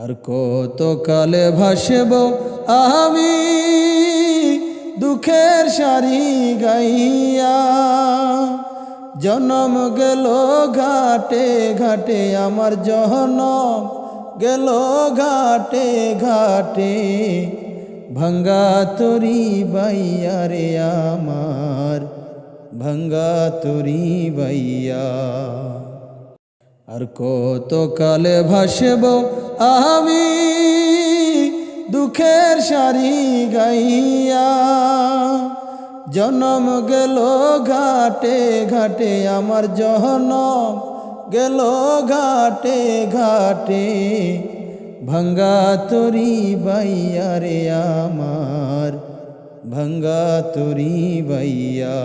আর কত কালে ভাসব আমি দুঃখের সারি গাইয়া? জনম গেল ঘাটে ঘাটে, আমার জহনম গেল ঘাটে ঘাটে। ভাঙ্গা তরি বাইয়া রে আমার, ভাঙ্গা তরি বাইয়া আর কত কালে ভাসব আমি দুঃখের সারি গাইয়া, জনম গেল ঘাটে ঘাটে, আমার জহনম গেল ঘাটে ঘাটে, ভাঙ্গা তরি বাইয়া রে আমার, ভাঙ্গা তরি বাইয়া।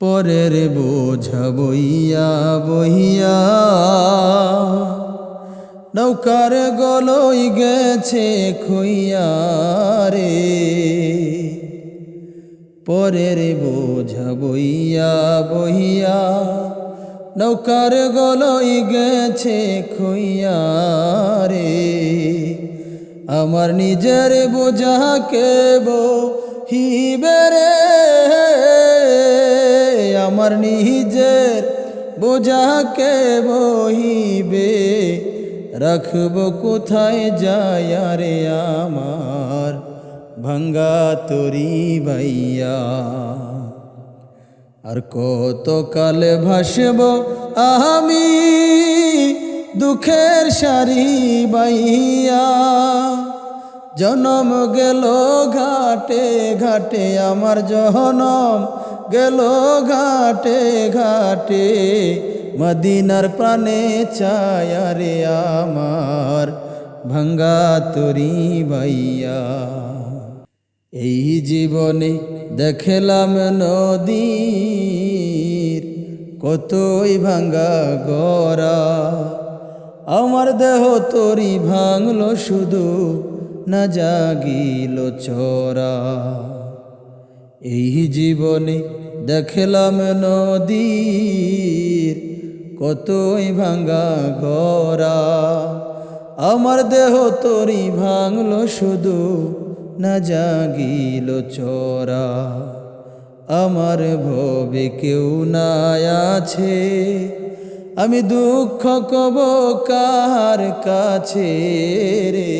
পরের বোঝা বইয়া বইয়া নৌকার গলই গেছে খুইয়া রে। পরের বোঝা বইয়া বইয়া নৌকার গলই গেছে খুইয়া রে। আমার নিজের বোঝা কেব হিবে রে। আমার নিজের বোঝাকে বহিবে রাখব কোথায় যায় আমার? ভাঙ্গা তরি ভাইয়া। আর কত কালে ভাসব আমি দুঃখের সারি বাইয়া জনম গেল ঘাটে ঘাটে, আমার জনম গেল ঘাটে ঘাটে। মদিনার প্রাণে চায়া রে আমার, ভাঙ্গা তরি ভাইয়া। এই জীবনে দেখলাম নদীর, কতই ভাঙ্গা গড়া। আমার দেহ তরি ভাঙল শুধু না জাগিল চরা এই জীবনে দেখলাম নদীর কতই ভাঙ্গা গড়া আমার দেহ তরি ভাঙলো শুধু না জাগিল চরা। আমার ভবে কেউ না আছে। আমি দুঃখ কব কার কাছে রে।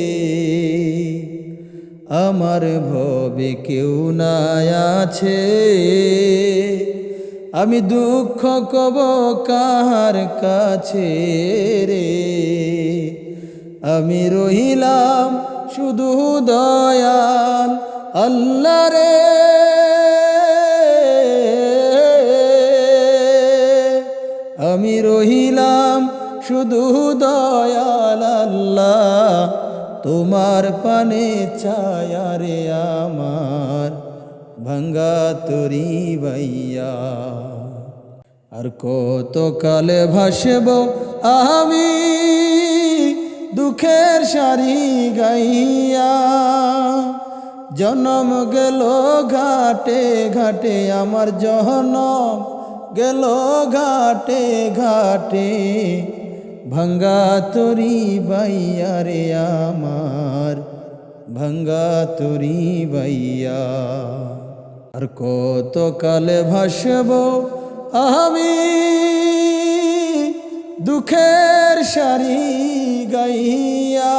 আমার ভবে কেউ না আছে। আমি দুঃখ কব কার কাছে রে। আমি রহিলাম শুধু দয়াল আল্লাহ রে। আমি রহিলাম শুধু দয়াল আল্লাহ, তোমার পানে ছায়া রে আমার। ভাঙ্গা তরি বাইয়া আর কত কালে ভাসব আমি দুঃখের সারি গাইয়া। জনম গেল ঘাটে ঘাটে, আমার জহনম গেল ঘাটে ঘাটে। ভাঙ্গা তরি বাইয়া রে আমার, ভাঙ্গা তরি বাইয়া আর কত কালে ভাসব আমি দুঃখের সারি গাইয়া?